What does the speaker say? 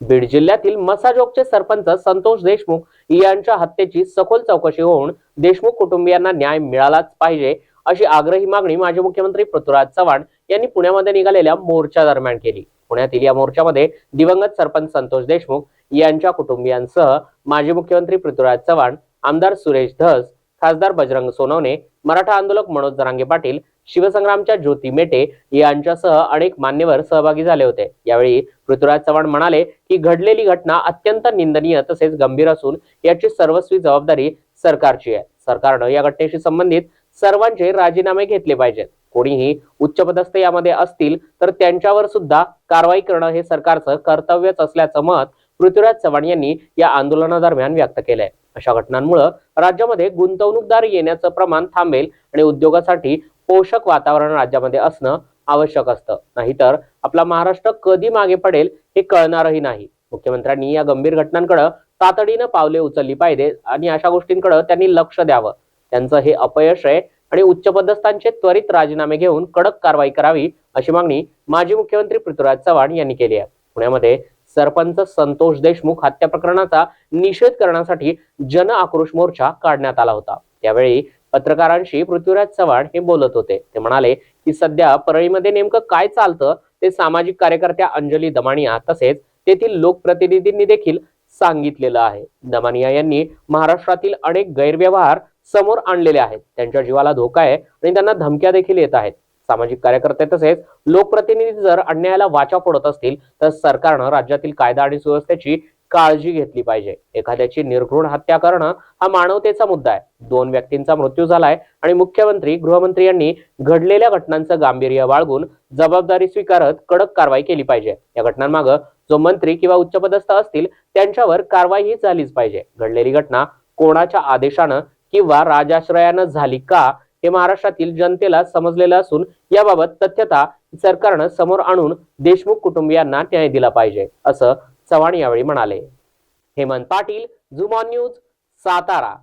बीड जिल्ह्यातील मसाजोगचे सरपंच संतोष देशमुख यांच्या हत्येची सखोल चौकशी होऊन देशमुख कुटुंबियांना न्याय मिळालाच पाहिजे अशी आग्रही मागणी माजी मुख्यमंत्री पृथ्वीराज चव्हाण यांनी पुण्यामध्ये निघालेल्या मोर्चा दरम्यान केली. पुण्यातील या मोर्चामध्ये दिवंगत सरपंच संतोष देशमुख यांच्या कुटुंबियांसह माजी मुख्यमंत्री पृथ्वीराज चव्हाण आमदार सुरेश धस खासदार बजरंग सोनवणे मराठा आंदोलक मनोज जरांगे पाटील शिवसंग्रामच्या ज्योती मेटे यांच्यासह अनेक मान्यवर सहभागी झाले होते. यावेळी पृथ्वीराज चव्हाण म्हणाले की घडलेली घटना अत्यंत निंदनीय तसेच गंभीर असून याची सर्वस्वी जबाबदारी सरकारची आहे. सरकारनं या घटनेशी संबंधित सर्वांचे राजीनामे घेतले पाहिजेत. कोणीही उच्चपदस्थ यामध्ये असतील तर त्यांच्यावर सुद्धा कारवाई करणं हे सरकारचं कर्तव्यच असल्याचं मत पृथ्वीराज चव्हाण यांनी या आंदोलनादरम्यान व्यक्त केलंय. अशा घटनांमुळे राज्यामध्ये गुंतवणूकदार येण्याचं प्रमाण थांबेल आणि उद्योगासाठी पोषक वातावरण राज्यामध्ये असणं आवश्यक असतं. नाहीतर आपला महाराष्ट्र कधी मागे पडेल हे कळणारही नाही. मुख्यमंत्र्यांनी या गंभीर घटनांकडे तातडीनं पावले उचलली पाहिजे आणि अशा गोष्टींकडे त्यांनी लक्ष द्यावं. त्यांचं हे अपयश आहे आणि उच्चपदस्थांचे त्वरित राजीनामे घेऊन कडक कारवाई करावी अशी मागणी माजी मुख्यमंत्री पृथ्वीराज चव्हाण यांनी केली आहे. पुण्यामध्ये सरपंच संतोष देशमुख हत्या प्रकरणाचा निषेध करण्यासाठी जन आक्रोश मोर्चा काढण्यात आला होता. त्यावेळी पत्रकारांशी पृथ्वीराज चव्हाण हे बोलत होते. ते म्हणाले की सध्या परळीमध्ये नेमकं काय चालतं? ते सामाजिक कार्यकर्त्या अंजली दमानिया तसेच तेथील लोकप्रतिनिधींनी देखील सांगितलेलं आहे. दमानिया यांनी महाराष्ट्रातील अनेक गैरव्यवहार समोर आणलेले आहेत. त्यांच्या जीवाला धोका आहे आणि त्यांना धमक्या देखील येत आहेत. सामाजिक कार्यकर्ते तसेच लोकप्रतिनिधी जर अन्यायाला वाचा फोडत असतील तर सरकारनं राज्यातील कायदा आणि सुव्यवस्थेची काळजी घेतली पाहिजे. एखाद्याची निर्घृण हत्या करणं हा मानवतेचा मुद्दा आहे. दोन व्यक्तींचा मृत्यू झालाय आणि मुख्यमंत्री गृहमंत्री यांनी घडलेल्या घटनांचं गांभीर्य बाळगून जबाबदारी स्वीकारत कडक कारवाई केली पाहिजे. या घटनांमागं जो मंत्री किंवा उच्चपदस्थ असतील त्यांच्यावर कारवाई ही झालीच पाहिजे. घडलेली घटना कोणाच्या आदेशानं किंवा राजाश्रयानं झाली का हे महाराष्ट्रातील जनतेला समजलेलं असून याबाबत तथ्यता सरकारनं समोर आणून देशमुख कुटुंबियांना न्याय दिला पाहिजे असं चव्हाण यावेळी म्हणाले. हेमंत पाटील झुमॉन न्यूज सातारा.